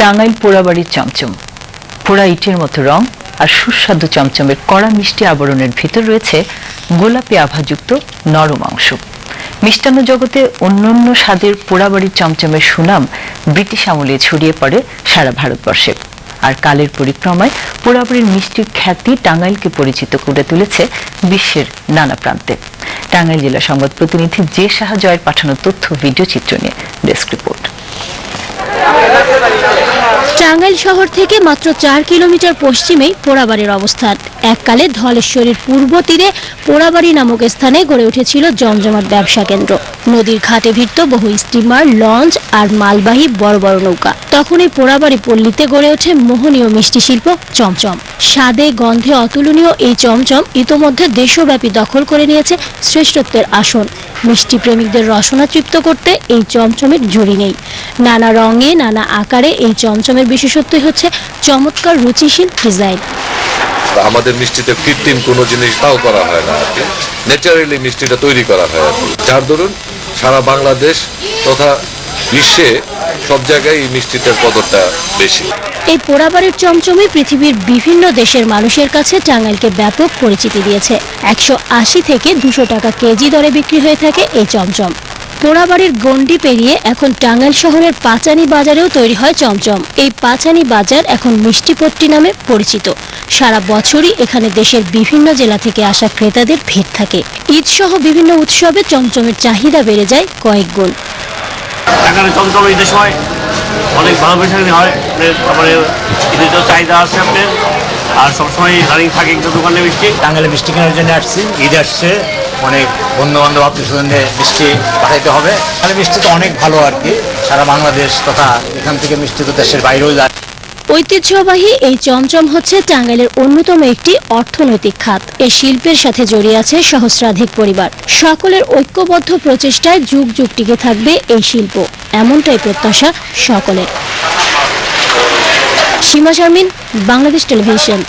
টাঙ্গাইল পোড়াবাড়ির চমচম। পোড়া ইটের মতো রং আর সুস্বাদু চমচমের কড়া মিষ্টি আবরণের ভিতর রয়েছে গোলাপি আভাযুক্ত নরম অংশ। মিষ্টান্ন জগতে অন্যান্য স্বাদের পোড়াবাড়ির চমচমের সুনাম ব্রিটিশ আমলে ছড়িয়ে পড়ে সারা ভারতবর্ষে। আর কালের পরিক্রমায় পোড়াবাড়ির মিষ্টির খ্যাতি টাঙ্গাইলকে পরিচিত করে তুলেছে বিশ্বের নানা প্রান্তে। টাঙ্গাইল জেলা সংবাদ প্রতিনিধি জে সাহা জয়ের পাঠানো তথ্য, ভিডিও চিত্র নিয়ে ডেস্ক রিপোর্ট। টাঙ্গাইল শহর থেকে মাত্র চার কিলোমিটার পশ্চিমেই পোড়াবাড়ির অবস্থান। এককালে ধলেশ্বরীর পূর্ব তীরে পোড়াবাড়ি নামক স্থানে গড়ে উঠেছিল জমজমাট ব্যবসা কেন্দ্র। নদীর ঘাটে ভিড়ত বহু স্টিমার, লঞ্চ আর মালবাহী বড় বড় নৌকা। তখন এই পোড়াবাড়ি পল্লীতে গড়ে ওঠে মোহনীয় মিষ্টি শিল্প চমচম। স্বাদে, গন্ধে অতুলনীয় এই চমচম ইতোমধ্যে দেশব্যাপী দখল করে নিয়েছে শ্রেষ্ঠত্বের আসন। মিষ্টি প্রেমিকদের রসনা তৃপ্ত করতে এই চমচমের জুড়ি নেই। নানা রঙে, নানা আকারে এই চমচমের বিশেষত্বই হচ্ছে চমৎকার রুচিশীল ডিজাইন। আমাদের মিষ্টিতে কৃত্রিম কোনো জিনিস তাও করা হয় না আর কি। ন্যাচারালি মিষ্টিটা তৈরি করা হয় আর কি। যার দরুন সারা বাংলাদেশ তথা বিশ্বে সব জায়গায় এই মিষ্টিটার কদরটা বেশি। এই পোড়াবাড়ির চমচমে পৃথিবীর বিভিন্ন দেশের মানুষের কাছে টাঙ্গাইলকে ব্যাপক পরিচিতি দিয়েছে। একশো আশি থেকে দুশো টাকা কেজি দরে বিক্রি হয়ে থাকে এই চমচম। পোড়াবাড়ির গণ্ডি পেরিয়ে এখন টাঙ্গাইল শহরের পাচানি বাজারেও তৈরি হয় চমচম। এই পাচানি বাজার এখন মিষ্টিপট্টি নামে পরিচিত। সারা বছরই এখানে দেশের বিভিন্ন জেলা থেকে আসা ক্রেতাদের ভিড় থাকে। ঈদ সহ বিভিন্ন উৎসবে চমচমের চাহিদা বেড়ে যায় কয়েক গুণ। এখানে চমচম ঈদের সময় অনেক ভালো বেশি হয়। তারপরে ঈদের চাহিদা আছে আপনার আর সবসময় রানিং থাকে একটা দোকানে মিষ্টি। টাঙ্গাইলে মিষ্টি কেনার জন্য আসছি। ঈদ আসছে। অনেক বন্ধু বান্ধব আত্মীয় মিষ্টি পাঠাইতে হবে। তাহলে মিষ্টি তো অনেক ভালো আর কি। সারা বাংলাদেশ তথা এখান থেকে মিষ্টি তো দেশের বাইরেও যায়। ঐতিহ্যবাহী এই চমচম হচ্ছে টাঙ্গাইলের অন্যতম একটি অর্থনৈতিক খাত। এ শিল্পের সাথে জড়িয়ে আছে সহস্রাধিক পরিবার। সকলের ঐক্যবদ্ধ প্রচেষ্টায় যুগ যুগ টিকে থাকবে এই শিল্প। এমনটাই প্রত্যাশা সকলের। সীমা শারমিন, বাংলাদেশ টেলিভিশন।